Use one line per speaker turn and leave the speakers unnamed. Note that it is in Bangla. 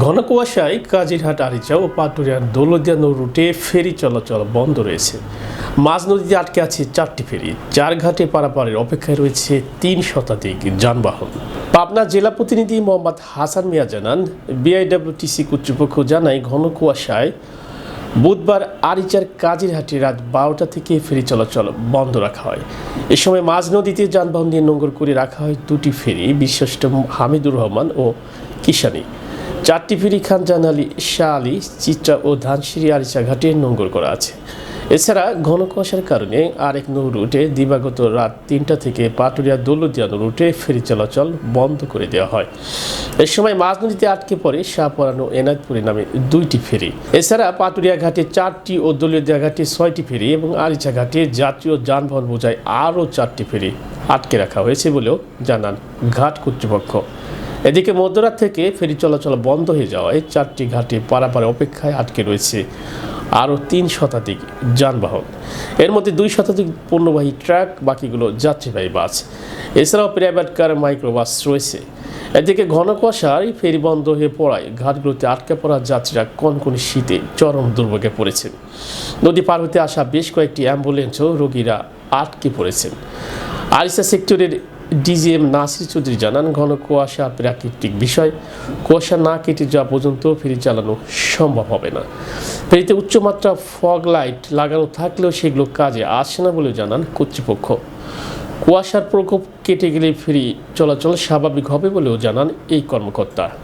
ঘন কুয়াশায় কাজিরহাট, আরিচা ও পাটুরিয়ার দৌলদিয়া রুটে ফেরি চলাচল বন্ধ রয়েছে। মাঝ নদীতে আটকে আছে চারটি ফেরি চার ঘাটে পারাপারের অপেক্ষায় রয়েছে তিন শতাধিক যানবাহন। পাবনা জেলা প্রতিনিধি মোহাম্মদ হাসান মিয়া জানান, বিআইডব্লিউটিসি কর্তৃপক্ষ জানায় ঘন কুয়াশায় বুধবার আরিচার কাজিরহাটে রাত বারোটা থেকে ফেরি চলাচল বন্ধ রাখা হয়। এ সময় মাঝ নদীতে যানবাহন নিয়ে নোঙ্গর করে রাখা হয় দুটি ফেরি বিশিষ্ট হামিদুর রহমান ও কিষানি। চারটি ফেরি খান জানালি শাহ আলী, চিত্রা ও ধানসিঁড়ি আরিচা ঘাটে নোঙ্গর করা আছে। এছাড়া ঘন কুয়াশার কারণে আরেক নৌ রুটে দিবাগত রাত তিনটা থেকে পাটুরিয়া দৌলদিয়া রুটে ফেরি চলাচল বন্ধ করে দেওয়া হয়। এ সময় মাঝ নদীতে আটকে পড়ে শাহপরানো এনায়তপুরি নামে দুইটি ফেরি। এছাড়া পাটুরিয়া ঘাটে চারটি ও দৌলদিয়া ঘাটে ছয়টি ফেরি এবং আরিচা ঘাটে জাতীয় যানবাহন বোঝায় আরও চারটি ফেরি আটকে রাখা হয়েছে বলেও জানান ঘাট কর্তৃপক্ষ। এদিকে মধ্যরাত থেকে ফেরি চলাচল বন্ধ হয়ে যাওয়ায় চারটি ঘাটে পারাপারে অপেক্ষায় আটকে রয়েছে আরও তিন শতাধিক যানবাহন। এর মধ্যে দুই শতাধিক পণ্যবাহী ট্রাক, বাকিগুলো যাত্রীবাহী বাস। এছাড়াও প্রাইভেট কার, মাইক্রোবাস রয়েছে। এদিকে ঘন কুয়াশায় ফেরি বন্ধ হয়ে পড়ায় ঘাটগুলোতে আটকে পড়া যাত্রীরা কনকনে শীতে চরম দুর্ভোগে পড়েছেন। নদী পার হতে আসা বেশ কয়েকটি অ্যাম্বুলেন্সও রোগীরা আটকে পড়েছেন। আরিসা সেক্টরের ডিজিএম নাসির চৌধুরী জানান, ঘন কুয়াশা প্রাকৃতিক বিষয়। কুয়াশা না কেটে যাওয়া পর্যন্ত ফেরি চালানো সম্ভব হবে না। ফেরিতে উচ্চমাত্রা ফগ লাইট লাগানো থাকলেও সেগুলো কাজে আসে না বলে জানান কর্তৃপক্ষ। কুয়াশার প্রকোপ কেটে গেলে ফেরি চলাচল স্বাভাবিক হবে বলেও জানান এই কর্মকর্তা।